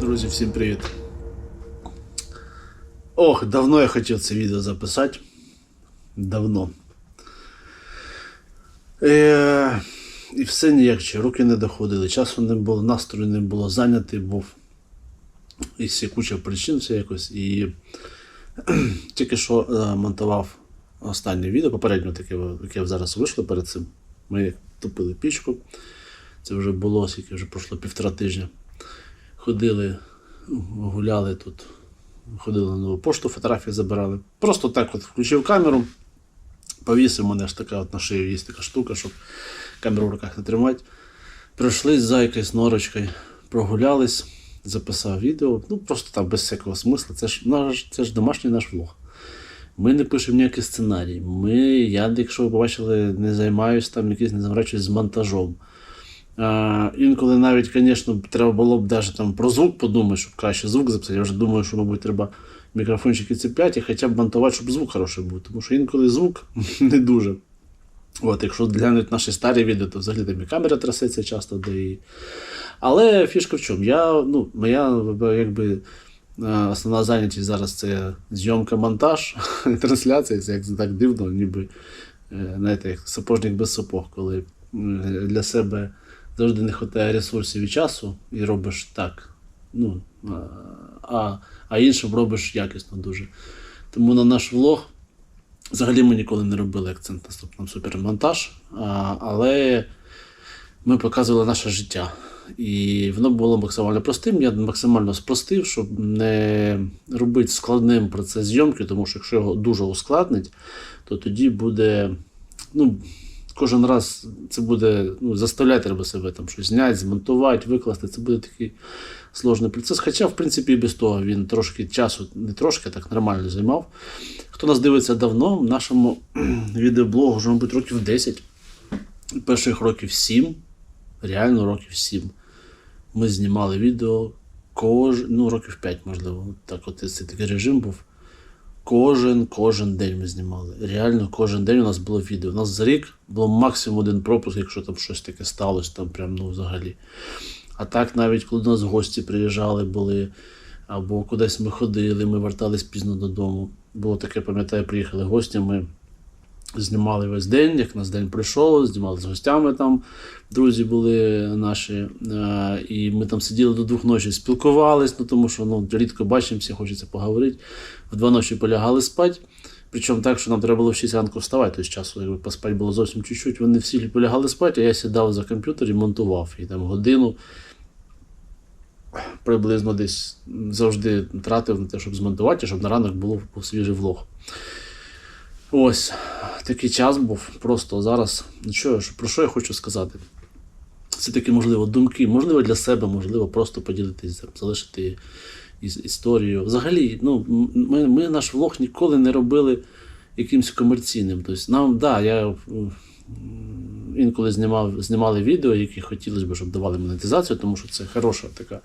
Друзі, всім привіт. Ох, давно я хотів це відео записати. Давно. Е, і все ніяк, чи руки не доходили, часу не було, настрою не було, зайнятий був. І ще куча причин все якось. І тільки що е, монтував останнє відео, попереднє таке, яке зараз вийшло перед цим. Ми топили пічку. Це вже було, скільки вже пройшло півтора тижня. Ходили, гуляли тут, ходили на нову пошту, фотографії забирали. Просто так от включив камеру, повісив мене ж така от на шию є така штука, щоб камеру в руках не тримати. Пройшли за якоюсь норочкою, прогулялись, записав відео. Ну просто так без всякого смисла. Це ж наш, це ж домашній наш влог. Ми не пишемо ніякий сценарій. Ми, я, якщо ви побачили, не займаюся там якийсь не заморачуюсь з монтажом. А, інколи навіть, звісно, треба було б навіть там про звук подумати, щоб краще звук записати. Я вже думаю, що, мабуть, треба мікрофончики цепляти і хоча б монтувати, щоб звук хороший був. Тому що інколи звук не дуже. От, якщо глянути наші старі відео, то взагалі там і камера трясеться часто. Де і... Але фішка в чому? Я, ну, моя якби, основна зайнятість зараз це зйомка, монтаж, трансляція, це як так дивно, ніби е, знаєте, як сапожник без сапог, коли е, для себе завжди не вистачає ресурсів і часу, і робиш так. Ну, а, а іншим робиш якісно дуже. Тому на наш влог взагалі ми ніколи не робили акцент на супермонтаж, але ми показували наше життя. І воно було максимально простим. Я максимально спростив, щоб не робити складним процес зйомки, тому що якщо його дуже ускладнить, то тоді буде. Ну, кожен раз це буде ну, заставляти треба себе там щось зняти, змонтувати, викласти. Це буде такий сложний процес. Хоча, в принципі, і без того він трошки часу, не трошки, так нормально займав. Хто нас дивиться давно, в нашому відеоблогу вже, мабуть, років 10, перших років 7, реально років 7. Ми знімали відео кож... ну, років 5, можливо. Так, от це такий режим був. Кожен, кожен день ми знімали. Реально, кожен день у нас було відео. У нас за рік було максимум один пропуск, якщо там щось таке сталося, там прям ну взагалі. А так, навіть коли до нас гості приїжджали, були, або кудись ми ходили, ми вертались пізно додому. Було таке, пам'ятаю, приїхали гості, ми знімали весь день, як нас день прийшов, знімали з гостями там, друзі були наші. е, І ми там сиділи до двох ночі, спілкувались, ну тому що ну, рідко бачимося, хочеться поговорити. В два ночі полягали спати. Причому так, що нам треба було в 6 ранку вставати, тобто часу якби поспати було зовсім чуть-чуть. Вони всі полягали спати, а я сідав за комп'ютер і монтував. І там годину приблизно десь завжди тратив на те, щоб змонтувати, щоб на ранок було свіжий влог. Ось такий час був. Просто зараз. Ну що, про що я хочу сказати? Це такі, можливо, думки, можливо, для себе, можливо, просто поділитися, залишити іс- історію. Взагалі, ну, ми, ми наш влог ніколи не робили якимось комерційним. Тобто, нам, да, я інколи знімав, знімали відео, які хотілося б, щоб давали монетизацію, тому що це хороша така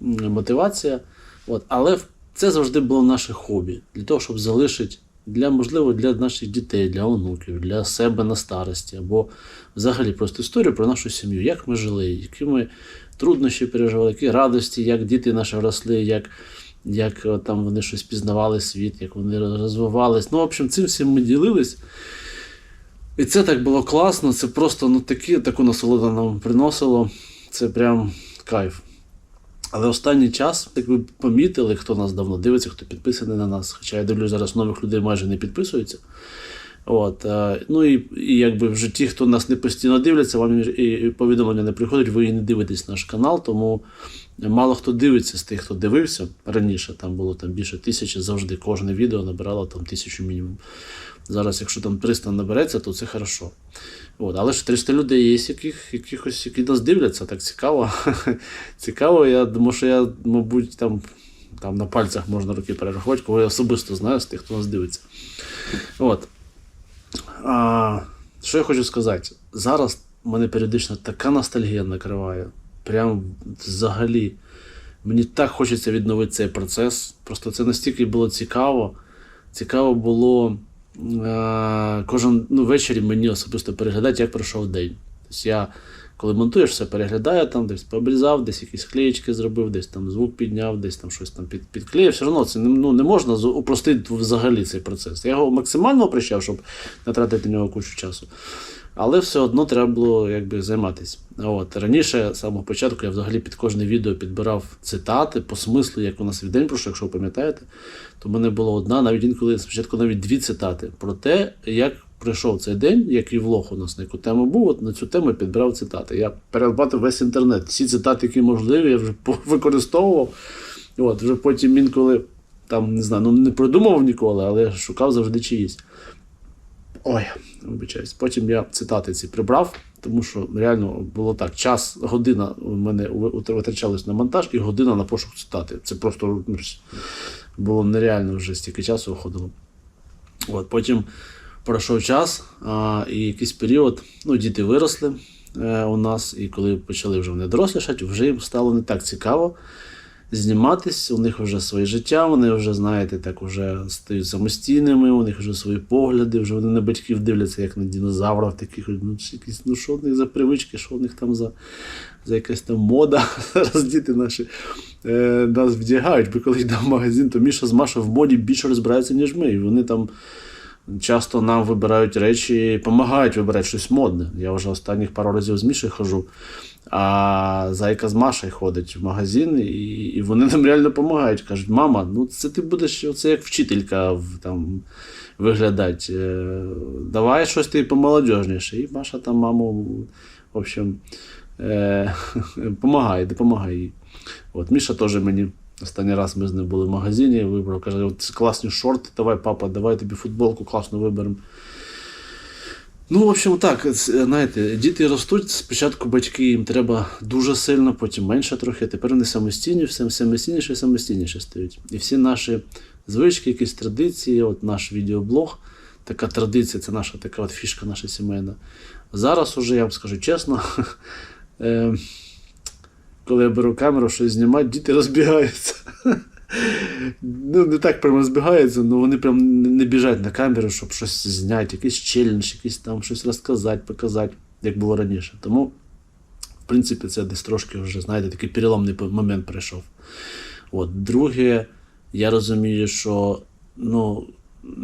мотивація. От. Але це завжди було наше хобі, для того, щоб залишити для, можливо, для наших дітей, для онуків, для себе на старості, або взагалі просто історію про нашу сім'ю, як ми жили, які ми труднощі переживали, які радості, як діти наші росли, як, як е, там вони щось пізнавали світ, як вони розвивались. Ну, в общем, цим всім ми ділились. І це так було класно, це просто ну, такі, таку насолоду нам приносило. Це прям кайф. Але останній час, як ви помітили, хто нас давно дивиться, хто підписаний на нас, хоча я дивлюсь, зараз нових людей майже не підписується. От, е, ну і, і якби в житті, хто нас не постійно дивляться, вам і повідомлення не приходять, ви і не дивитесь наш канал, тому мало хто дивиться з тих, хто дивився раніше, там було там більше тисячі, завжди кожне відео набирало там тисячу мінімум. Зараз, якщо там 300 набереться, то це хорошо. От, але ж 300 людей є, яких, якихось, які нас дивляться, так цікаво. цікаво, я думаю, що я, мабуть, там, там на пальцях можна руки перерахувати, кого я особисто знаю з тих, хто нас дивиться. От. А, що я хочу сказати? Зараз мене періодично така ностальгія накриває. Прям взагалі. Мені так хочеться відновити цей процес. Просто це настільки було цікаво. Цікаво було е, кожен ну, ввечері мені особисто переглядати, як пройшов день. Тобто я, коли монтуєш, все переглядаю, там десь пообрізав, десь якісь клеєчки зробив, десь там звук підняв, десь там щось там під, підклеїв. Все одно це ну, не можна упростити взагалі цей процес. Я його максимально упрощав, щоб не тратити на нього кучу часу. Але все одно треба було якби займатися. От раніше, з самого початку, я взагалі під кожне відео підбирав цитати по смислу, як у нас день пройшов, якщо ви пам'ятаєте, то в мене була одна, навіть інколи спочатку навіть дві цитати про те, як пройшов цей день, який влог у нас на яку тему був. От на цю тему я підбирав цитати. Я перелопатив весь інтернет. Всі цитати, які можливі, я вже використовував. От, вже потім інколи там не знаю, ну не придумував ніколи, але шукав завжди чиїсь. Ой, вибачаюсь. Потім я цитати ці прибрав, тому що реально було так: час, година у мене ви- витрачалась на монтаж і година на пошук цитати. Це просто ну, було нереально вже стільки часу уходило. От, потім пройшов час, а, і якийсь період, ну, діти виросли е, у нас, і коли почали вже вони дорослішати, вже їм стало не так цікаво зніматись, у них вже своє життя, вони вже, знаєте, так вже стають самостійними, у них вже свої погляди, вже вони на батьків дивляться, як на динозаврів таких, ну, якісь, ну що в них за привички, що в них там за, за якась там мода. Зараз діти наші е, нас вдягають, бо коли йдемо в магазин, то Міша з Машою в моді більше розбираються, ніж ми. І вони там часто нам вибирають речі, допомагають вибирати щось модне. Я вже останніх пару разів з Мішою хожу. А зайка з Машею ходить в магазин, і, і вони нам реально допомагають. Кажуть, мама, ну це ти будеш оце як вчителька там, виглядати. Е, Давай щось ти помолодежніше. І Маша там маму, в общем, е, допомагає, допомагає їй. От, Міша теж мені. Останній раз ми з ним були в магазині, вибрав, каже, от класні шорти, давай, папа, давай тобі футболку класно виберемо. Ну, в общем, так, знаєте, діти ростуть, спочатку батьки їм треба дуже сильно, потім менше трохи, тепер вони самостійні, все самостійніше і самостійніше стають. І всі наші звички, якісь традиції, от наш відеоблог, така традиція, це наша така от фішка наша сімейна. Зараз уже, я вам скажу чесно, е, коли я беру камеру, щось знімати, діти розбігаються. Ну, не так прямо збігаються, але вони прям не біжать на камеру, щоб щось зняти, якийсь челендж, якийсь там щось розказати, показати, як було раніше. Тому, в принципі, це десь трошки вже, знаєте, такий переломний момент прийшов. От. Друге, я розумію, що ну,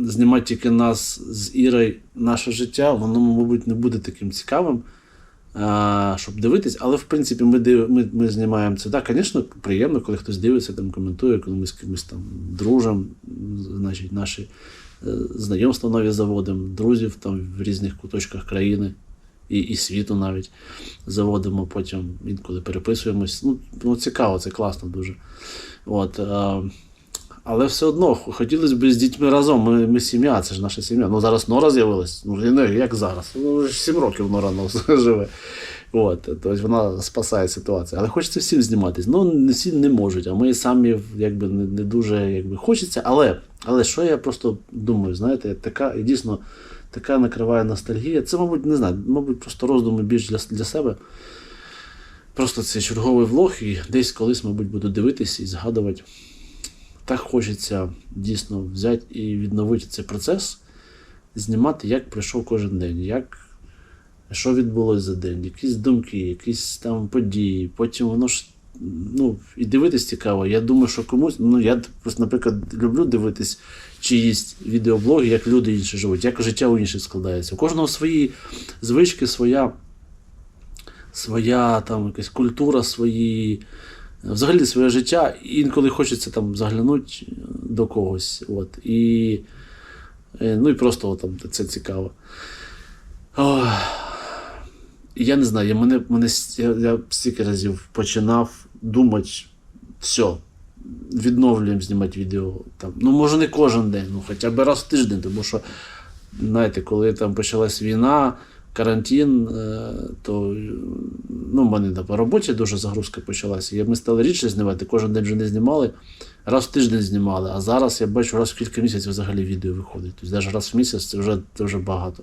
знімати тільки нас з Ірою наше життя, воно, мабуть, не буде таким цікавим щоб дивитись, але в принципі ми, див... ми, ми знімаємо це. Так, звісно, приємно, коли хтось дивиться, там, коментує, коли ми з кимось там дружимо, значить, наші е, знайомства нові заводимо, друзів там в різних куточках країни і, і світу навіть заводимо, потім інколи переписуємось. Ну, ну цікаво, це класно дуже. От, а, але все одно хотілося б з дітьми разом. Ми, ми сім'я, це ж наша сім'я. Ну зараз Нора з'явилась. Ну, не як зараз. Ну, вже 7 років Нора живе. От, тобто вона спасає ситуацію. Але хочеться всім зніматись. Ну, не всі не можуть, а ми самі якби, не, не дуже якби, хочеться. Але, але що я просто думаю, знаєте, така дійсно така накриває ностальгія. Це, мабуть, не знаю, мабуть, просто роздуми більш для, для себе. Просто це черговий влог, і десь колись, мабуть, буду дивитись і згадувати. Так хочеться дійсно взяти і відновити цей процес, знімати, як пройшов кожен день, як, що відбулося за день, якісь думки, якісь там події. Потім воно ж ну, і дивитись цікаво. Я думаю, що комусь, ну я наприклад, люблю дивитись чиїсь відеоблоги, як люди інші живуть, як життя у інших складається. У кожного свої звички, своя, своя там якась культура, свої взагалі своє життя, інколи хочеться там заглянути до когось. От, і, е, ну і просто от, там, це цікаво. Ох, я не знаю, я, мене, мене, я, я стільки разів починав думати, все, відновлюємо знімати відео. Там, ну, може, не кожен день, ну хоча б раз в тиждень, тому що, знаєте, коли там почалась війна, карантин, е, то ну, в мене по роботі дуже загрузка почалася. Ми стали рідше знімати, кожен день вже не знімали, раз в тиждень знімали. А зараз я бачу, раз в кілька місяців взагалі відео виходить. Тобто навіть раз в місяць це вже, це багато.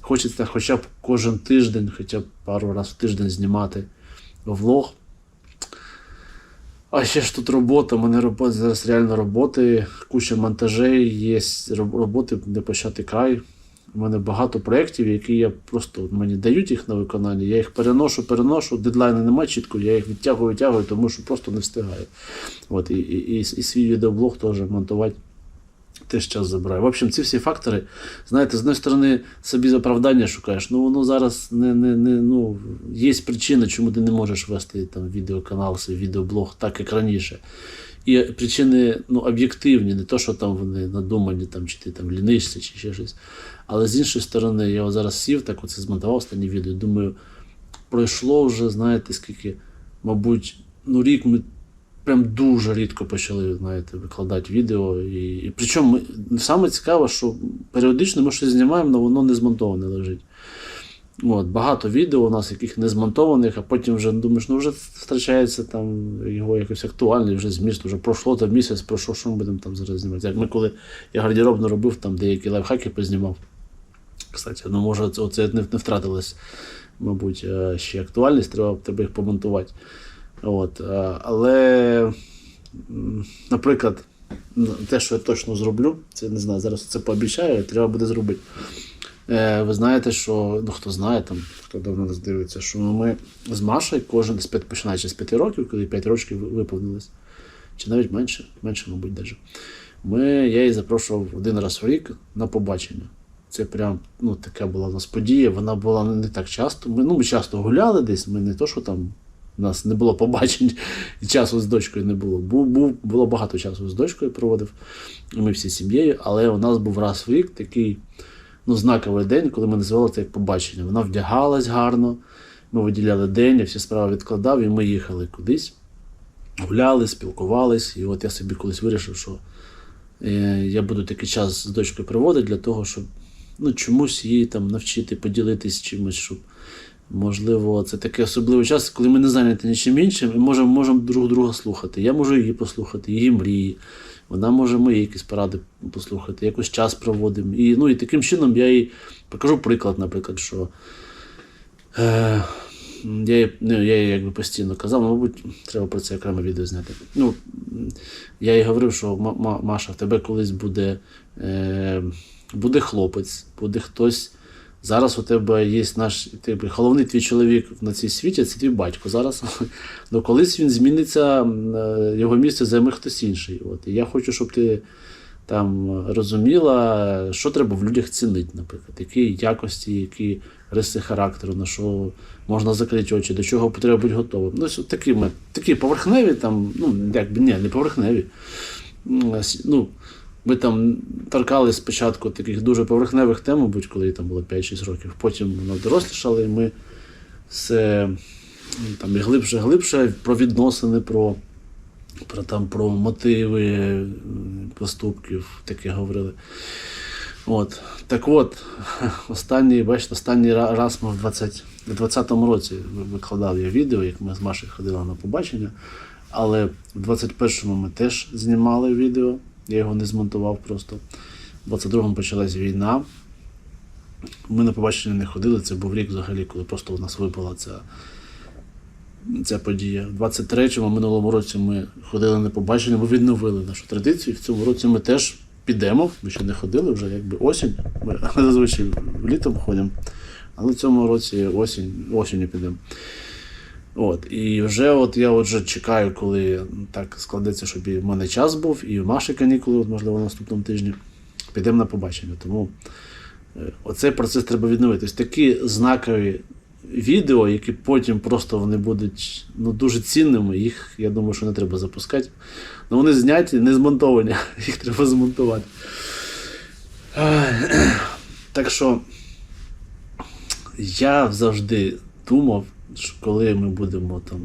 Хочеться хоча б кожен тиждень, хоча б пару разів в тиждень знімати влог. А ще ж тут робота, у мене робота зараз реально роботи, куча монтажей, є роботи не почати край. У мене багато проєктів, які я просто мені дають їх на виконання, я їх переношу, переношу, дедлайну немає чітко, я їх відтягую, відтягую, тому що просто не встигаю. От, і, і, і свій відеоблог теж монтувати теж час забирає. В общем, ці всі фактори, знаєте, з однієї сторони собі заправдання шукаєш, ну воно зараз не, не, не ну, є причина, чому ти не можеш вести там відеоканал, свій відеоблог так, як раніше. І причини ну, об'єктивні, не то, що там вони надумані, там, чи ти там лінишся, чи ще щось. Але з іншої сторони, я зараз сів, так оце змонтував останнє відео. Думаю, пройшло вже, знаєте, скільки, мабуть, ну рік ми прям дуже рідко почали, знаєте, викладати відео. І, і причому ми, саме цікаве, що періодично ми щось знімаємо, але воно не змонтоване лежить. От, багато відео у нас, яких не змонтованих, а потім вже думаєш, ну вже втрачається там його якось актуальний, вже зміст, вже пройшло там місяць, пройшов, що ми будемо там зараз знімати. Як ми коли я гардеробно робив, там деякі лайфхаки познімав. Кстати, ну може це, не, не втратилось, мабуть, е, ще актуальність, треба, треба їх помонтувати. От, е, але, наприклад, те, що я точно зроблю, це не знаю, зараз це пообіцяю, треба буде зробити. Е, ви знаєте, що ну хто знає, там, хто давно нас дивиться, що ми з Машею кожен з п'ять, починаючи з 5 років, коли 5 років ви- виповнилось, чи навіть менше, менше, мабуть, даже. Ми, я її запрошував один раз в рік на побачення. Це прям ну, така була у нас подія. Вона була не так часто. Ми, ну, ми часто гуляли десь, ми не то, що там у нас не було побачень, і часу з дочкою не було. Був, був, було багато часу з дочкою проводив. Ми всі сім'єю, але у нас був раз в рік такий ну, знаковий день, коли ми називали це як побачення. Вона вдягалась гарно, ми виділяли день, я всі справи відкладав, і ми їхали кудись, гуляли, спілкувались. І от я собі колись вирішив, що е, я буду такий час з дочкою проводити для того, щоб ну, чомусь її там навчити поділитись чимось, щоб. Можливо, це такий особливий час, коли ми не зайняті нічим іншим і можемо, можемо друг друга слухати. Я можу її послухати, її мрії. Вона може мої якісь поради послухати, якось час проводимо. І, ну, і таким чином я їй покажу приклад, наприклад, що е, я, їй- ну, я їй якби постійно казав, мабуть, треба про це окреме відео зняти. Ну, я їй говорив, що «Ма- Ма- Маша, в тебе колись буде, е, буде хлопець, буде хтось. Зараз у тебе є наш тебе, головний твій чоловік на цій світі, це твій батько зараз. Ну колись він зміниться, е, його місце займе хтось інший. От. І я хочу, щоб ти там розуміла, що треба в людях цінити, наприклад, які якості, які риси характеру, на що можна закрити очі, до чого треба бути готовим. Ну, такі, такі поверхневі, там, ну, якби ні, не поверхневі. Ну, ми там торкали спочатку таких дуже поверхневих тем, мабуть, коли їй там було 5-6 років. Потім воно дорослішало, і ми все там, і глибше, глибше про відносини, про, про, там, про мотиви поступків, таке говорили. От. Так от, останній, бачите, останній раз ми в 20, в 20-му році викладав я відео, як ми з Машею ходили на побачення. Але в 21-му ми теж знімали відео, я його не змонтував просто. В 22-му почалась війна. Ми на побачення не ходили, це був рік взагалі, коли просто у нас випала ця, ця подія. В 23-му минулому році ми ходили на побачення, ми відновили нашу традицію. В цьому році ми теж підемо. Ми ще не ходили, вже якби осінь. Ми зазвичай літом ходимо. Але в цьому році осінь, осінню підемо. От, і вже от я от вже чекаю, коли так складеться, щоб і в мене час був, і в Маші канікули, от, можливо, на наступному тижні. Підемо на побачення. Тому е, оцей процес треба відновити. Ось такі знакові відео, які потім просто вони будуть ну, дуже цінними, їх, я думаю, що не треба запускати. Ну, вони зняті, не змонтовані, їх треба змонтувати. Так що я завжди думав, що коли ми будемо там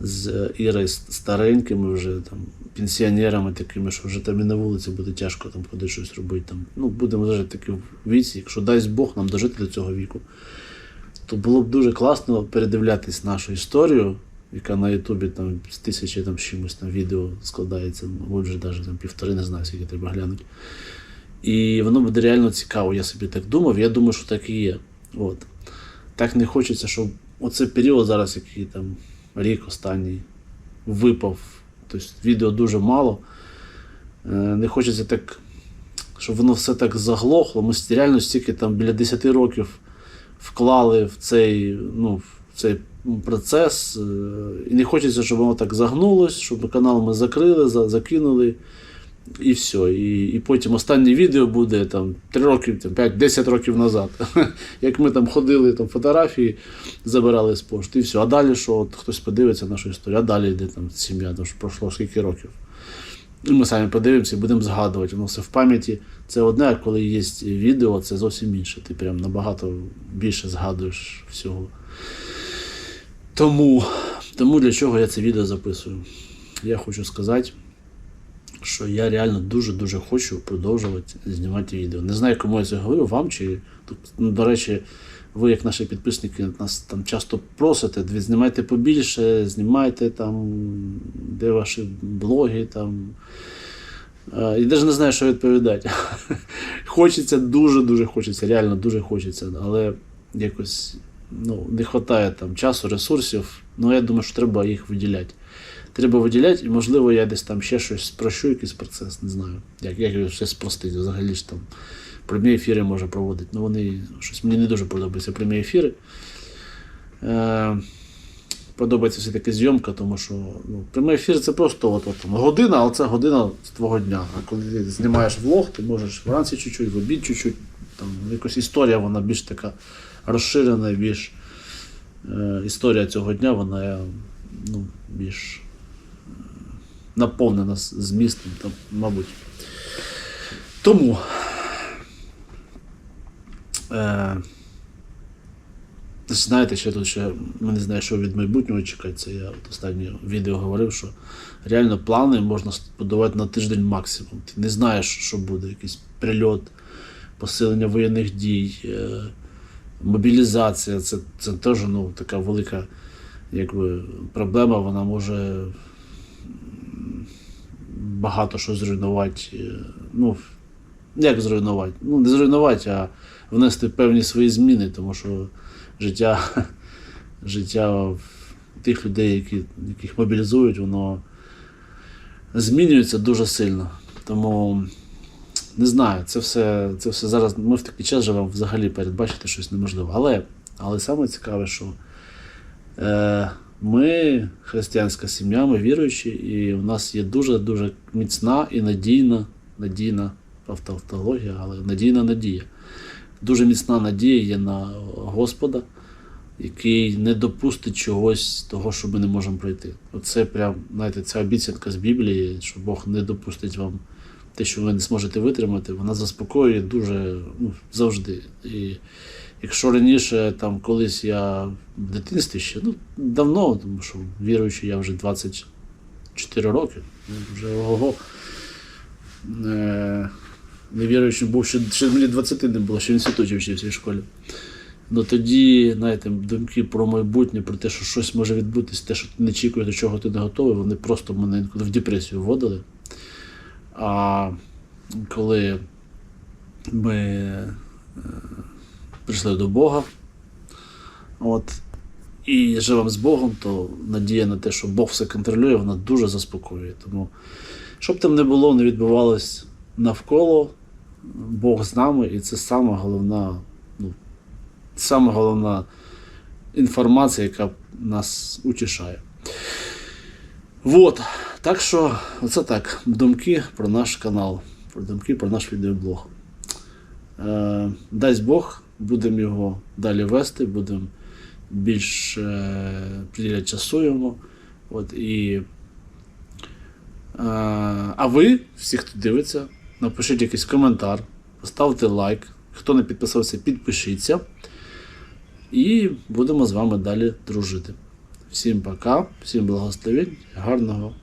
з Ірою старенькими, вже там пенсіонерами такими, що вже там і на вулиці буде тяжко там ходити щось робити. Там. Ну, будемо вже таки в віці, якщо дасть Бог нам дожити до цього віку, то було б дуже класно передивлятись нашу історію, яка на Ютубі там з тисячі там чимось там відео складається, вже навіть там півтори, не знаю, скільки треба глянути. І воно буде реально цікаво. Я собі так думав. Я думаю, що так і є. От. Так не хочеться, щоб оцей період зараз, який там рік останній випав. Тобто відео дуже мало. Е, Не хочеться так щоб воно все так заглохло. Ми реально стільки там біля 10 років вклали в цей, ну, в цей процес. е, І не хочеться, щоб воно так загнулось, щоб канал ми закрили, закинули. І все. І, і потім останнє відео буде там 3 роки, 5-10 років назад. Як ми там ходили, там фотографії забирали з пошти, і все. А далі що? От хтось подивиться нашу історію, а далі йде там сім'я, тому що пройшло скільки років. І ми самі подивимося і будемо згадувати. Воно все в пам'яті. Це одне, а коли є відео, це зовсім інше. Ти прям набагато більше згадуєш всього. Тому, тому для чого я це відео записую? Я хочу сказати, що я реально дуже-дуже хочу продовжувати знімати відео. Не знаю, кому я це говорю, вам чи ну, до речі, ви, як наші підписники, нас там часто просите, знімайте побільше, знімайте там, де ваші блоги там. І навіть не знаю, що відповідати. хочеться, дуже-дуже хочеться, реально дуже хочеться, але якось ну, не вистачає там часу, ресурсів. Ну, я думаю, що треба їх виділяти. Треба виділяти, і можливо я десь там ще щось спрощу, якийсь процес, не знаю. Як, як його щось спростити. Взагалі ж там прямі ефіри може проводити. Ну вони щось мені не дуже подобаються прямі ефіри. Е, подобається все-таки зйомка, тому що ну, прямий ефір це просто от, от, година, але це година з твого дня. А коли ти знімаєш влог, ти можеш вранці чуть-чуть, в обід чуть-чуть. Там якась історія, вона більш така розширена, більш е, історія цього дня, вона ну, більш наповнена змістом, там, мабуть. Тому. Е, Знаєте, ще тут ще ми не знаю, що від майбутнього чекати. Це я от останнє відео говорив, що реально плани можна будувати на тиждень максимум. Ти не знаєш, що буде, якийсь прильот, посилення воєнних дій, е, мобілізація. Це, це теж ну, така велика якби, проблема, вона може багато що зруйнувати. е, Ну, як зруйнувати? Ну, не зруйнувати, а внести певні свої зміни, тому що життя, життя тих людей, які, яких мобілізують, воно змінюється дуже сильно. Тому не знаю, це все, це все зараз. Ми в такий час живемо взагалі передбачити щось неможливо. Але, але саме цікаве, що е, ми християнська сім'я, ми віруючі, і у нас є дуже-дуже міцна і надійна, надійна автологія, але надійна надія. Дуже міцна надія є на Господа, який не допустить чогось того, що ми не можемо пройти. Оце прям, знаєте, ця обіцянка з Біблії, що Бог не допустить вам те, що ви не зможете витримати, вона заспокоює дуже ну, завжди. І якщо раніше, там колись я в дитинстві ще, ну давно, тому що віруючий я вже 24 роки, ну, вже ого. Е, невіруючим був, ще, ще мені 20 не було, ще в інституті вчився в школі. Ну тоді, знаєте, думки про майбутнє, про те, що щось може відбутися, те, що ти не очікуєш, до чого ти не готовий, вони просто мене в депресію вводили. А коли ми е, прийшли до Бога, от, і живемо з Богом, то надія на те, що Бог все контролює, вона дуже заспокоює. Тому, що б там не було, не відбувалось навколо, Бог з нами, і це саме головна, ну, саме головна інформація, яка нас утішає. Вот. Так що, оце так. Думки про наш канал, про думки про наш відеоблог. Е, дасть Бог, будемо його далі вести, будемо більш е, приділяти часу йому. От, і, е, а ви, всі, хто дивиться, напишіть якийсь коментар, поставте лайк. Хто не підписався, підпишіться. І будемо з вами далі дружити. Всім пока, всім благословень, гарного